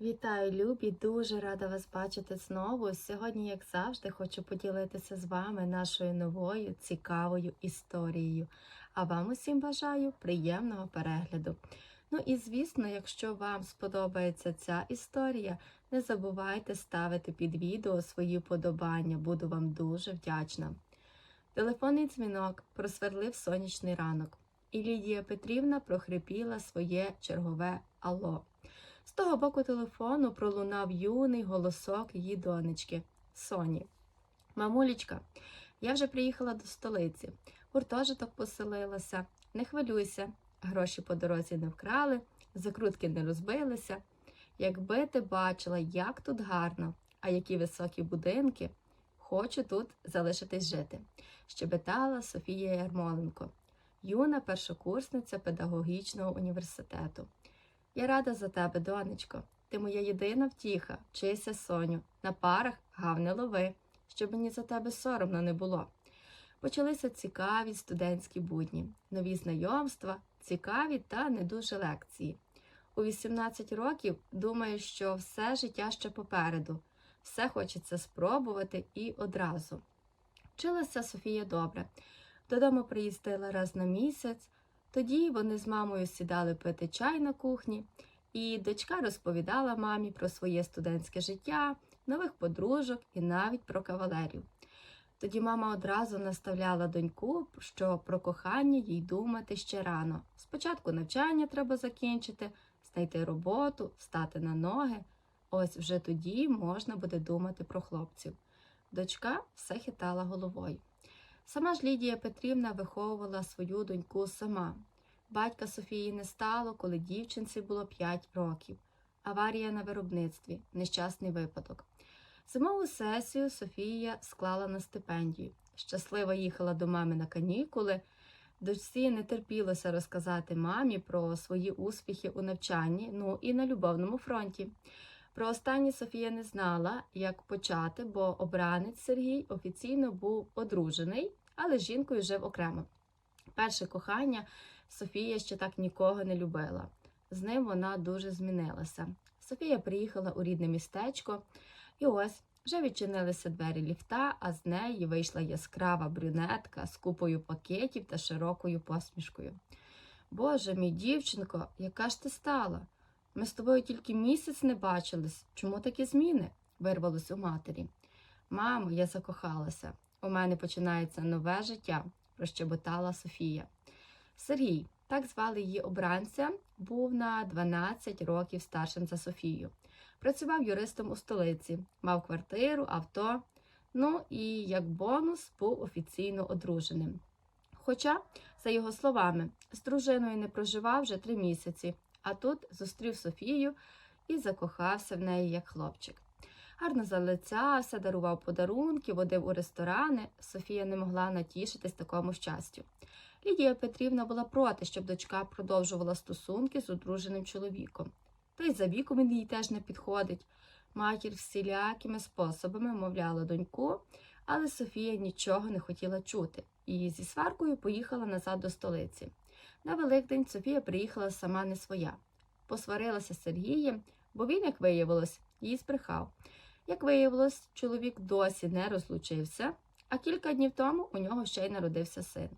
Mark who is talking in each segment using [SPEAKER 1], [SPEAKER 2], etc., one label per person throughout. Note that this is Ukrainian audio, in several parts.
[SPEAKER 1] Вітаю, любі! Дуже рада вас бачити знову. Сьогодні, як завжди, хочу поділитися з вами нашою новою цікавою історією. А вам усім бажаю приємного перегляду. Ну і звісно, якщо вам сподобається ця історія, не забувайте ставити під відео свої подобання, буду вам дуже вдячна. Телефонний дзвінок просверлив сонячний ранок, і Лідія Петрівна прохрипіла своє чергове алло. З того боку телефону пролунав юний голосок її донечки Соні. Мамулічка, я вже приїхала до столиці, гуртожиток поселилася. Не хвилюйся, гроші по дорозі не вкрали, закрутки не розбилися. Якби ти бачила, як тут гарно, а які високі будинки, хочу тут залишитись жити, щебетала Софія Ярмоленко, юна першокурсниця педагогічного університету. Я рада за тебе, донечко. Ти моя єдина втіха, вчися, Соню, на парах гав не лови, щоб мені за тебе соромно не було. Почалися цікаві студентські будні, нові знайомства, цікаві та не дуже лекції. У 18 років думаю, що все життя ще попереду, все хочеться спробувати і одразу. Вчилася Софія добре. Додому приїздила раз на місяць. Тоді вони з мамою сідали пити чай на кухні, і дочка розповідала мамі про своє студентське життя, нових подружок і навіть про кавалерів. Тоді мама одразу наставляла доньку, що про кохання їй думати ще рано. Спочатку навчання треба закінчити, знайти роботу, стати на ноги. Ось вже тоді можна буде думати про хлопців. Дочка все хитала головою. Сама ж Лідія Петрівна виховувала свою доньку сама. Батька Софії не стало, коли дівчинці було 5 років. Аварія на виробництві, нещасний випадок. Зимову сесію Софія склала на стипендію. Щасливо їхала до мами на канікули. Дочці не терпілося розказати мамі про свої успіхи у навчанні, ну і на любовному фронті. Про останнє Софія не знала, як почати, бо обранець Сергій офіційно був одружений, але з жінкою жив окремо. Перше кохання Софія ще так нікого не любила. З ним вона дуже змінилася. Софія приїхала у рідне містечко, і ось вже відчинилися двері ліфта, а з неї вийшла яскрава брюнетка з купою пакетів та широкою посмішкою. Боже мій дівчинко, яка ж ти стала? Ми з тобою тільки місяць не бачились. Чому такі зміни? вирвалось у матері. Мамо, я закохалася. У мене починається нове життя, прощеботала Софія. Сергій, так звали її обранця, був на 12 років старшим за Софію. Працював юристом у столиці, мав квартиру, авто. Ну і як бонус був офіційно одруженим. Хоча, за його словами, з дружиною не проживав вже три місяці, а тут зустрів Софію і закохався в неї як хлопчик. Гарно залицявся, дарував подарунки, водив у ресторани. Софія не могла натішитись такому щастю. Лідія Петрівна була проти, щоб дочка продовжувала стосунки з одруженим чоловіком. Та й за віком він їй теж не підходить. Матір всілякими способами мовляла доньку, але Софія нічого не хотіла чути і зі сваркою поїхала назад до столиці. На Великдень Софія приїхала сама не своя. Посварилася з Сергієм, бо він, як виявилось, її збрехав. Як виявилось, чоловік досі не розлучився, а кілька днів тому у нього ще й народився син.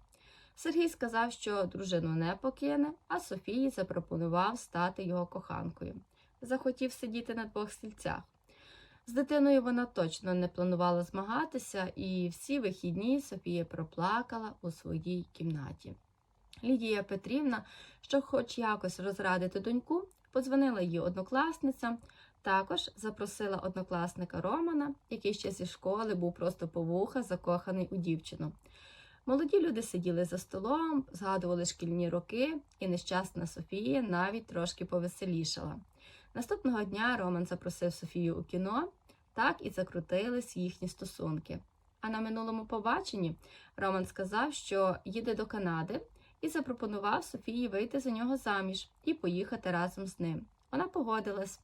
[SPEAKER 1] Сергій сказав, що дружину не покине, а Софії запропонував стати його коханкою. Захотів сидіти на двох стільцях. З дитиною вона точно не планувала змагатися, і всі вихідні Софія проплакала у своїй кімнаті. Лідія Петрівна, щоб хоч якось розрадити доньку, подзвонила її однокласницям, також запросила однокласника Романа, який ще зі школи був просто по вуха закоханий у дівчину. Молоді люди сиділи за столом, згадували шкільні роки, і нещасна Софія навіть трошки повеселішала. Наступного дня Роман запросив Софію у кіно, так і закрутились їхні стосунки. А на минулому побаченні Роман сказав, що їде до Канади і запропонував Софії вийти за нього заміж і поїхати разом з ним. Вона погодилась.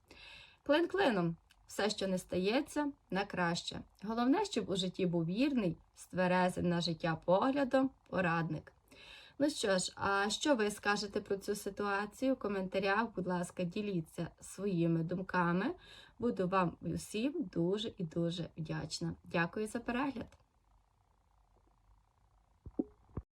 [SPEAKER 1] Клин клином, все, що не стається, на краще. Головне, щоб у житті був вірний, стверезим на життя поглядом, порадник. Ну що ж, а що ви скажете про цю ситуацію? В коментарях, будь ласка, діліться своїми думками. Буду вам усім дуже і дуже вдячна. Дякую за перегляд!